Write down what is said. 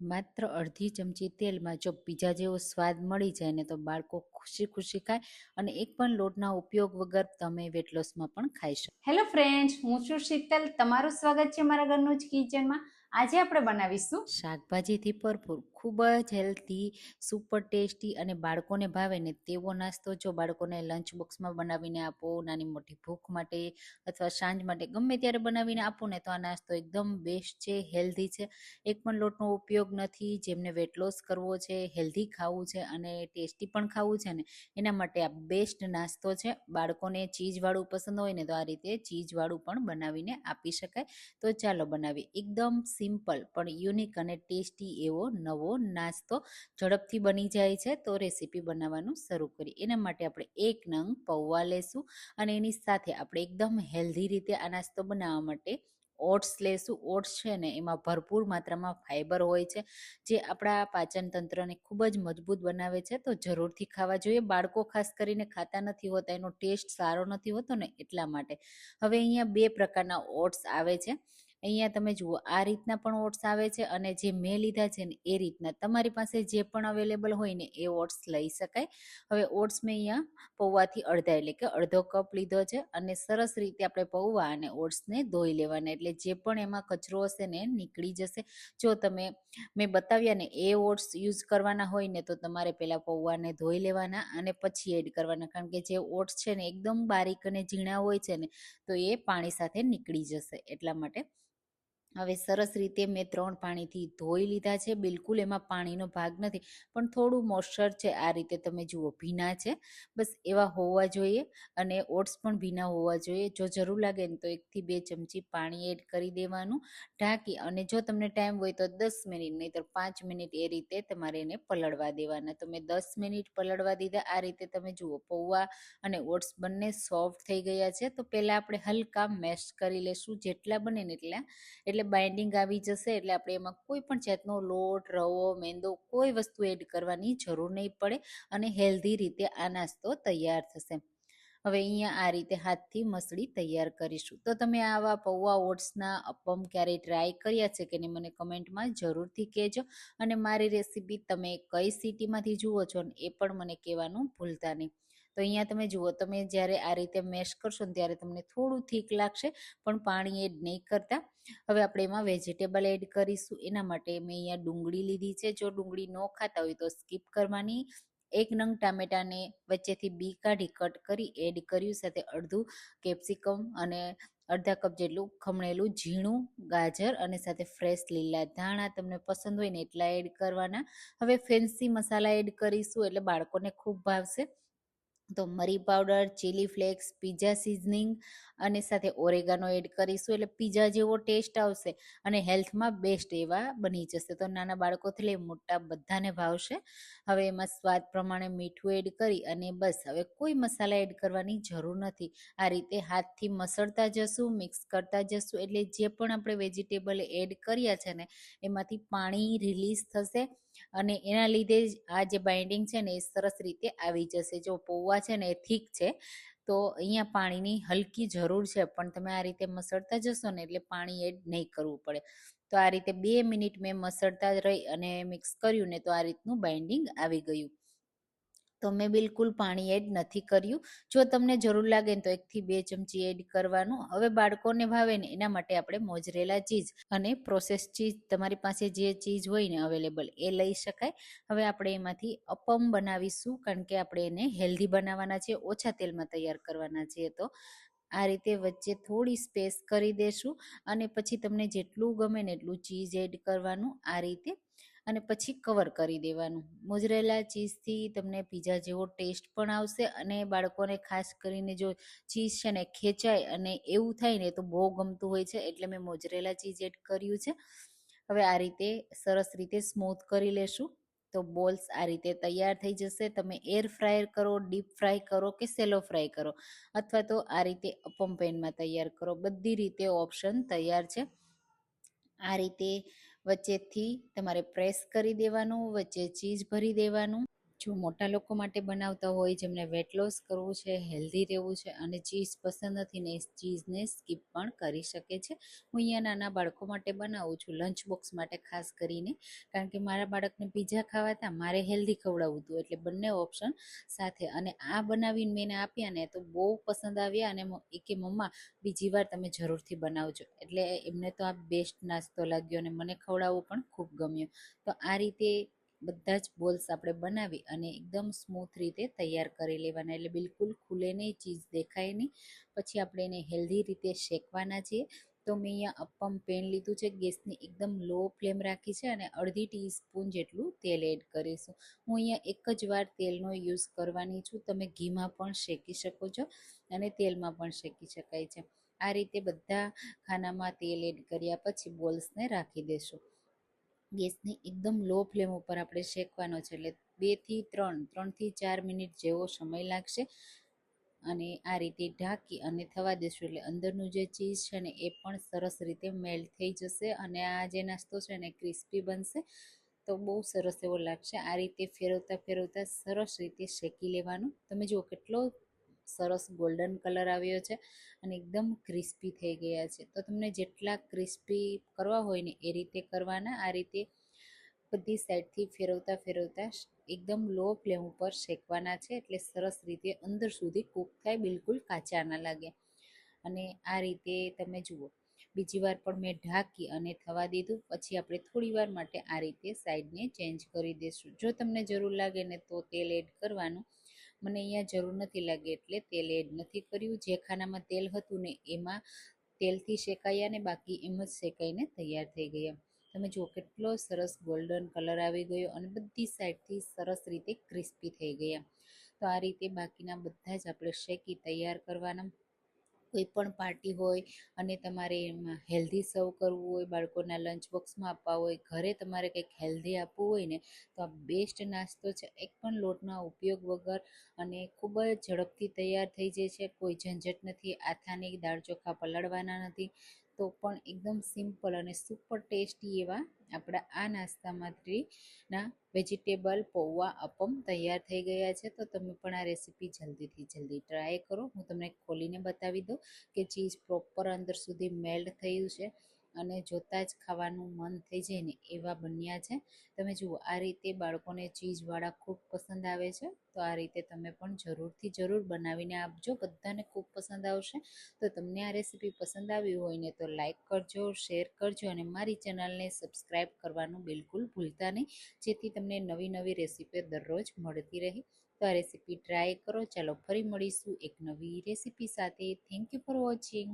માત્ર અડધી ચમચી તેલમાં જો પીઝા જેવો સ્વાદ મળી જાય ને તો બાળકો ખુશી ખુશી ખાય અને એક પણ લોટના ઉપયોગ વગર તમે વેટ લોસમાં પણ ખાઈ શકો. હેલો ફ્રેન્ડ્સ હું છું શીતલ. તમારું સ્વાગત છે મારા ઘરનું જ કિચનમાં આજે આપણે બનાવીશું શાકભાજીથી ભરપૂર ખૂબ જ હેલ્ધી, સુપર ટેસ્ટી અને બાળકોને ભાવે ને તેવો નાસ્તો જો બાળકોને લંચ બોક્સમાં બનાવીને આપો, નાની મોટી ભૂખ માટે અથવા સાંજ માટે ગમે ત્યારે બનાવીને આપો ને તો આ નાસ્તો એકદમ બેસ્ટ છે હેલ્ધી છે. એક પણ લોટનો ઉપયોગ નથી, જેમને વેટ લોસ કરવો છે હેલ્ધી ખાવું છે અને ટેસ્ટી પણ ખાવું છે ને, એના માટે આ બેસ્ટ નાસ્તો છે. બાળકોને ચીઝવાળું પસંદ હોય ને તો આ રીતે ચીઝવાળું પણ બનાવીને આપી શકાય. તો ચાલો બનાવીએ. એકદમ સિમ્પલ પણ યુનિક અને ટેસ્ટી એવો નવો નાસ્તો ઝડપથી બની જાય છે, તો રેસીપી બનાવવાનું શરૂ કરીએ. એના માટે આપણે એક નંગ પૌવા લેશું અને એની સાથે આપણે એકદમ હેલ્ધી રીતે આ નાસ્તો બનાવવા માટે ઓટ્સ લેશું. ઓટ્સ છે ને, એમાં ભરપૂર માત્રામાં ફાઇબર હોય છે, જે આપણા પાચન તંત્રને ખૂબ જ મજબૂત બનાવે છે. તો જરૂરથી ખાવા જોઈએ. બાળકો ખાસ કરીને ખાતા નથી હોતા, એનો ટેસ્ટ સારો નથી હોતો ને એટલા માટે. હવે અહીંયા બે પ્રકારના ઓટ્સ આવે છે. અહીંયા તમે જુઓ, આ રીતના પણ ઓટ્સ આવે છે અને જે મેં લીધા છે ને એ રીતના. તમારી પાસે જે પણ અવેલેબલ હોય ને એ ઓટ્સ લઈ શકાય. હવે ઓટ્સ મેં અહીંયા પૌવાથી અડધા, એટલે કે અડધો કપ લીધો છે અને સરસ રીતે આપણે પૌવા અને ઓટ્સને ધોઈ લેવાના. એટલે જે પણ એમાં કચરો હશે ને નીકળી જશે. જો તમે, મેં બતાવ્યા ને, એ ઓટ્સ યુઝ કરવાના હોય ને તો તમારે પહેલાં પૌવાને ધોઈ લેવાના અને પછી એડ કરવાના. કારણ કે જે ઓટ્સ છે ને, એકદમ બારીક અને ઝીણા હોય છે ને, તો એ પાણી સાથે નીકળી જશે. એટલા માટે હવે સરસ રીતે મેં ત્રણ પાણીથી ધોઈ લીધા છે. બિલકુલ એમાં પાણીનો ભાગ નથી, પણ થોડું મોઇશ્ચર છે આ રીતે તમે જુઓ, ભીના છે. બસ એવા હોવા જોઈએ અને ઓટ્સ પણ ભીના હોવા જોઈએ. જો જરૂર લાગે ને તો એકથી બે ચમચી પાણી એડ કરી દેવાનું, ઢાંકી અને જો તમને ટાઈમ હોય તો દસ મિનિટ નહીં તો પાંચ મિનિટ એ રીતે તમારે એને પલળવા દેવાના. તો મેં દસ મિનિટ પલળવા દીધા. આ રીતે તમે જુઓ, પૌવા અને ઓટ્સ બંને સોફ્ટ થઈ ગયા છે. તો પહેલાં આપણે હલકા મેશ કરી લેશું. જેટલા બને ને એટલા. એટલે બાઇન્ડિંગ આવી જશે એટલે આપણે એમાં કોઈ પણ જાતનો લોટ, રવો, મેંદો કોઈ વસ્તુ એડ કરવાની જરૂર નહીં પડે અને હેલ્ધી રીતે આ નાસ્તો તૈયાર થશે. હવે અહીંયા આ રીતે હાથથી મસળી તૈયાર કરીશું. તો તમે આવા પૌવા ઓટ્સના અપમ ક્યારેય ટ્રાય કર્યા છે કે નહીં મને કમેન્ટમાં જરૂરથી કહેજો. અને મારી રેસીપી તમે કઈ સિટીમાંથી જુઓ છો એ પણ મને કહેવાનું ભૂલતા નહીં. તો અહીંયા તમે જુઓ, તમે જ્યારે આ રીતે મેશ કરશો ને ત્યારે તમને થોડું થીક લાગશે, પણ પાણી એડ નહીં કરતા. હવે આપણે એમાં વેજીટેબલ એડ કરીશું. એના માટે મેં અહીંયા ડુંગળી લીધી છે. જો ડુંગળી ન ખાતા હોય તો સ્કીપ કરવાની. એક નંગ ટામેટાને વચ્ચેથી બી કાઢી કટ કરી એડ કર્યું, સાથે અડધું કેપ્સિકમ અને અડધા કપ જેટલું ખમણેલું ઝીણું ગાજર અને સાથે ફ્રેશ લીલા ધાણા તમને પસંદ હોય ને એટલા એડ કરવાના. હવે ફેન્સી મસાલા એડ કરીશું એટલે બાળકોને ખૂબ ભાવશે. તો મરી powder chilli flakes pizza seasoning અને સાથે ઓરેગાનો એડ કરીશું એટલે પીઝા જેવો ટેસ્ટ આવશે અને હેલ્થમાં બેસ્ટ એવા બની જશે. તો નાના બાળકોથી લઈ મોટા બધાને ભાવશે. હવે એમાં સ્વાદ પ્રમાણે મીઠું એડ કરી અને બસ હવે કોઈ મસાલા એડ કરવાની જરૂર નથી. આ રીતે હાથથી મસળતા જશું, મિક્સ કરતા જશું એટલે જે પણ આપણે વેજીટેબલ એડ કર્યા છે ને, એમાંથી પાણી રિલીઝ થશે અને એના લીધે જ આ જે બાઇન્ડિંગ છે ને એ સરસ રીતે આવી જશે. જો પૌવા છે ને એ થીક છે તો અહીંયા પાણીની હલકી જરૂર છે, પણ તમે આ રીતે મસળતા જશો ને એટલે પાણી એડ નહીં કરવું પડે. તો આ રીતે બે મિનિટ મેં મસળતા રહી અને મિક્સ કર્યું ને તો આ રીતનું બાઇન્ડિંગ આવી ગયું. તો મેં બિલકુલ પાણી એડ નથી કર્યું. જો તમને જરૂર લાગે તો એકથી બે ચમચી એડ કરવાનું. હવે બાળકોને ભાવે ને એના માટે આપણે મોજરેલા ચીઝ અને પ્રોસેસ ચીઝ તમારી પાસે જે ચીઝ હોય ને અવેલેબલ એ લઈ શકાય. હવે આપણે એમાંથી અપમ બનાવીશું કારણ કે આપણે એને હેલ્ધી બનાવવાના છે, ઓછા તેલમાં તૈયાર કરવાના છે. તો આ રીતે વચ્ચે થોડી સ્પેસ કરી દેશું અને પછી તમને જેટલું ગમે ને એટલું ચીઝ એડ કરવાનું આ રીતે અને પછી કવર કરી દેવાનું. મોજરેલા ચીઝથી તમને પીઝા જેવો ટેસ્ટ પણ આવશે અને બાળકોને ખાસ કરીને જો ચીઝ છે ને ખેંચાય અને એવું થાય ને તો બહુ ગમતું હોય છે, એટલે મેં મોજરેલા ચીઝ એડ કર્યું છે. હવે આ રીતે સરસ રીતે સ્મૂથ કરી લેશું. તો બોલ્સ આ રીતે તૈયાર થઈ જશે. તમે એર ફ્રાયર કરો ડીપ ફ્રાય કરો કે સેલો ફ્રાય કરો. અથવા તો આ રીતે અપમ પેનમાં તૈયાર કરો. બધી રીતે ઓપ્શન તૈયાર છે. આ રીતે વચ્ચેથી તમારે પ્રેસ કરી દેવાનું વચ્ચે ચીઝ ભરી દેવાનું. જો મોટા લોકો માટે બનાવતા હોય, જેમને વેટ લોસ કરવું છે હેલ્ધી રહેવું છે અને ચીઝ પસંદ નથી ને ચીઝને સ્કીપ પણ કરી શકે છે. હું અહીંયા નાના બાળકો માટે બનાવું છું લંચ બોક્સ માટે ખાસ કરીને, કારણ કે મારા બાળકને પીઝા ખાવા હતા, મારે હેલ્ધી ખવડાવવું હતું, એટલે બંને ઓપ્શન સાથે અને આ બનાવીને મેં આપ્યા ને તો બહુ પસંદ આવ્યા અને એ મમ્મા, બીજી વાર તમે જરૂરથી બનાવજો. એટલે એમને તો આ બેસ્ટ નાસ્તો લાગ્યો અને મને ખવડાવવું પણ ખૂબ ગમ્યું. તો આ રીતે બધા જ બોલ્સ આપણે બનાવી અને એકદમ સ્મૂથ રીતે તૈયાર કરી લેવાના. એટલે બિલકુલ ખુલે નહીં, ચીઝ દેખાય નહીં. પછી આપણે એને હેલ્ધી રીતે શેકવાના છીએ. તો મેં અહીંયા અપમ પેન લીધું છે. ગેસની એકદમ લો ફ્લેમ રાખી છે અને અડધી ટીસ્પૂન જેટલું તેલ એડ કરીશું. હું અહીંયા એક જ વાર તેલનો યુઝ કરવાની છું. તમે ઘીમાં પણ શેકી શકો છો અને તેલમાં પણ શેકી શકાય છે. આ રીતે બધા ખાનામાં તેલ એડ કર્યા પછી બોલ્સને રાખી દેશું. ગેસની એકદમ લો ફ્લેમ ઉપર આપણે શેકવાનો છે. એટલે બેથી ત્રણ, ત્રણથી ચાર મિનિટ જેવો સમય લાગશે. અને આ રીતે ઢાંકી અને થવા દેશું. એટલે અંદરનું જે ચીઝ છે ને, એ પણ સરસ રીતે મેલ્ટ થઈ જશે અને આ જે નાસ્તો છે ને ક્રિસ્પી બનશે. તો બહુ સરસ એવો લાગશે. આ રીતે ફેરવતા ફેરવતા સરસ રીતે શેકી લેવાનું. તમે જુઓ કેટલો સરસ ગોલ્ડન કલર આવ્યો છે અને એકદમ ક્રિસ્પી થઈ ગયા છે. તો તમને જેટલા ક્રિસ્પી કરવા હોય ને એ રીતે કરવાના, આ રીતે બધી સાઈડથી ફેરવતા ફેરવતા એકદમ લો ફ્લેમ ઉપર શેકવાના છે એટલે સરસ રીતે અંદર સુધી કૂક થાય, બિલકુલ કાચા ના લાગે. અને આ રીતે તમે જુઓ, બીજી વાર પણ મેં ઢાંકી અને થવા દીધું, પછી આપણે થોડીવાર માટે આ રીતે સાઈડને ચેન્જ કરી દઈશું. જો તમને જરૂર લાગે ને તો તેલ એડ કરવાનું મને અહીંયા જરૂર નથી લાગી એટલે તેલ એડ નથી કર્યું. જે ખાનામાં તેલ હતું ને એમાં તેલથી શેકાયા ને બાકી એમ જ શેકાઈને તૈયાર થઈ ગયા. તમે જુઓ કેટલો સરસ ગોલ્ડન કલર આવી ગયો અને બધી સાઈડથી સરસ રીતે ક્રિસ્પી થઈ ગયા. તો આ રીતે બાકીના બધા જ આપણે શેકી તૈયાર કરવાના. કોઈ પણ પાર્ટી હોય અને તમારે એમાં હેલ્ધી સર્વ કરવું હોય, બાળકોના લંચ બોક્સમાં આપવા હોય, ઘરે તમારે કંઈક હેલ્ધી આપવું હોય ને, તો આ બેસ્ટ નાસ્તો છે. એક પણ લોટના ઉપયોગ વગર અને ખૂબ જ ઝડપથી તૈયાર થઈ જાય છે. કોઈ ઝંઝટ નથી, આથાની દાળ ચોખા પલાળવાના નથી તો પણ એકદમ સિમ્પલ અને સુપર ટેસ્ટી એવા આપણા આ નાસ્તામાંથી વેજીટેબલ પૌવા અપમ તૈયાર થઈ ગયા છે. તો તમે પણ આ રેસીપી જલ્દીથી જલ્દી ટ્રાય કરો. હું તમને ખોલીને બતાવી દઉં કે ચીઝ પ્રોપર અંદર સુધી મેલ્ટ થયું છે. અને જોતાં જ ખાવાનું મન થઈ જાય ને એવા બન્યા છે. તમે જુઓ, આ રીતે બાળકોને ચીઝવાળા ખૂબ પસંદ આવે છે. તો આ રીતે તમે પણ જરૂરથી જરૂર બનાવીને આપજો. બધાને ખૂબ પસંદ આવશે. તો તમને આ રેસીપી પસંદ આવી હોય ને તો લાઇક કરજો, શેર કરજો અને મારી ચેનલને સબસ્ક્રાઈબ કરવાનું બિલકુલ ભૂલતા નહીં. જેથી તમને નવી નવી રેસીપી દરરોજ મળતી રહે. તો આ રેસીપી ટ્રાય કરો. ચાલો ફરી મળીશું એક નવી રેસીપી સાથે. Thank you for watching